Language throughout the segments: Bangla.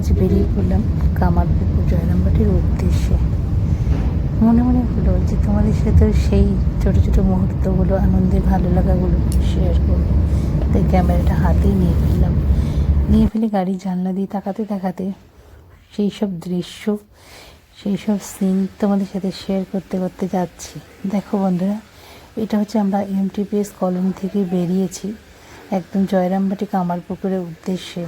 আজ বেরিয়ে পড়লাম কামারপুকুর জয়রামবাটির উদ্দেশ্যে। মনে মনে হলো যে তোমাদের সাথে সেই ছোট ছোট মুহূর্তগুলো, আনন্দের, ভালো লাগাগুলো শেয়ার করব। তাই ক্যামেরাটা হাতেই নিয়ে ফেললাম। নিয়ে ফেলে গাড়ির জানলা দিয়ে তাকাতে তাকাতে সেই সব দৃশ্য, সেই সব সিন তোমাদের সাথে শেয়ার করতে করতে যাচ্ছি। দেখো বন্ধুরা, এটা হচ্ছে আমরা এমটিপিএস কলোনি থেকে বেরিয়েছি একদম জয়রামবাটি কামারপুকুরের উদ্দেশ্যে।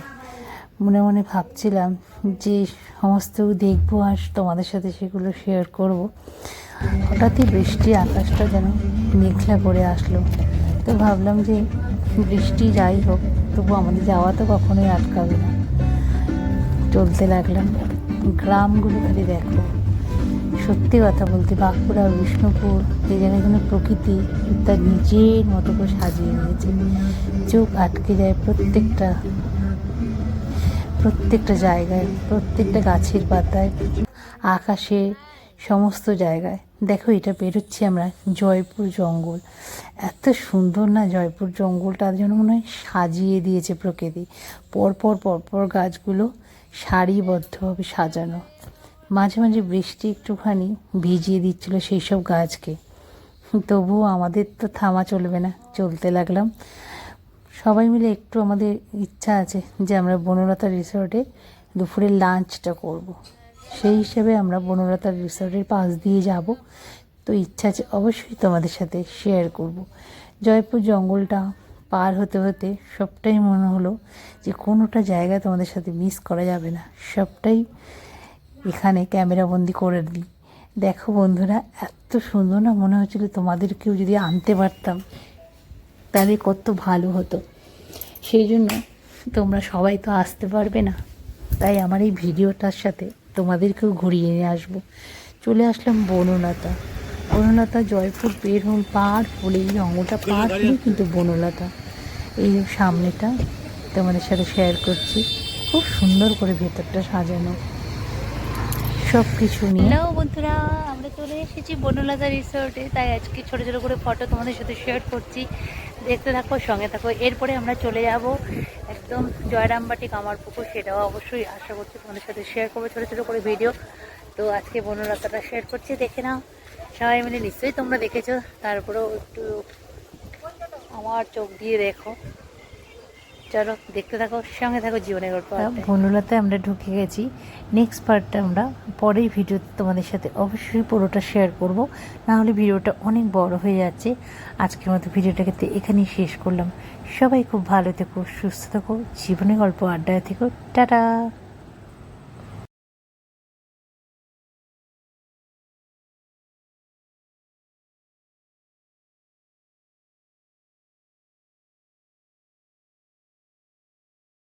মনে মনে ভাবছিলাম যে সমস্ত দেখব আর তোমাদের সাথে সেগুলো শেয়ার করব। হঠাৎই বৃষ্টি আকাশটা যেন মেঘলা করে আসলো। তো ভাবলাম যে বৃষ্টি যাই হোক, তবু আমাদের যাওয়া তো কখনোই আটকাবে না। চলতে লাগলাম। গ্রামগুলো খালি দেখো। সত্যি কথা বলতে বাঁকুড়া বিষ্ণুপুর যে যেন প্রকৃতি তার নিজের মতো করে সাজিয়ে নিয়েছে চোখ আটকে যায় প্রত্যেকটা প্রত্যেকটা জায়গায়, প্রত্যেকটা গাছের পাতায়, আকাশে, সমস্ত জায়গায়। দেখো, এটা বেরোচ্ছি আমরা জয়পুর জঙ্গল। এত সুন্দর না জয়পুর জঙ্গলটা? যেন মনে হয় সাজিয়ে দিয়েছে প্রকৃতি। পরপর পরপর গাছগুলো সারিবদ্ধভাবে সাজানো। মাঝে মাঝে বৃষ্টি একটুখানি ভিজিয়ে দিচ্ছিল সেই সব গাছকে। তবুও আমাদের তো থামা চলবে না। চলতে লাগলাম। সবাই মিলে একটু আমাদের ইচ্ছা আছে যে আমরা বনলতা রিসর্টে দুপুরের লাঞ্চটা করব। সেই হিসেবে আমরা বনলতা রিসর্টের পাশ দিয়ে যাব তো ইচ্ছা আছে অবশ্যই তোমাদের সাথে শেয়ার করব। জয়পুর জঙ্গলটা পার হতে হতে সবটাই মনে হলো যে কোনোটা জায়গা তোমাদের সাথে মিস করা যাবে না সবটাই এখানে ক্যামেরাবন্দি করে দিই দেখো বন্ধুরা, এত সুন্দর না মনে হচ্ছিল তোমাদেরকেও যদি আনতে পারতাম তাহলে কত ভালো হতো। সেই জন্য তোমরা সবাই তো আসতে পারবে না। তাই আমার এই ভিডিওটার সাথে তোমাদেরকেও ঘুরিয়ে নিয়ে আসব। চলে আসলাম বনলতা। বনলতা জয়পুর বের হন পার হলে এই জঙ্গলটা পার হলেই কিন্তু বনলতা। এই সামনেটা তোমাদের সাথে শেয়ার করছি। খুব সুন্দর করে ভেতরটা সাজানো। সব কিছু নিয়ে। হ্যালো বন্ধুরা, আমরা চলে এসেছি বনলতা রিসোর্টে তাই আজকে ছোট ছোট করে ফটো তোমাদের সাথে শেয়ার করছি। দেখতে থাকো, সঙ্গে থাকো। এরপরে আমরা চলে যাব একদম জয়রামবাটি কামারপুকুর। সেটাও অবশ্যই আশা করছি তোমাদের সাথে শেয়ার করব ছোট ছোট করে ভিডিও তো আজকে বনলতাটা শেয়ার করছি, দেখে নাও। সবাই মিলে নিশ্চয়ই তোমরা দেখেছ। তারপরেও একটু আমার চোখ দিয়ে দেখো। চলো দেখতে থাকো সঙ্গে থাকো জীবনের গল্প বন্ধুলাতে আমরা ঢুকে গেছি। নেক্সট পার্টটা আমরা পরের ভিডিওতে তোমাদের সাথে অবশ্যই পুরোটা শেয়ার করব। না হলে ভিডিওটা অনেক বড় হয়ে যাচ্ছে। আজকের মতো ভিডিওটাকে তো এখানেই শেষ করলাম। সবাই খুব ভালো থেকো সুস্থ থেকো জীবনে গল্প আড্ডায় থেকো। টাটা!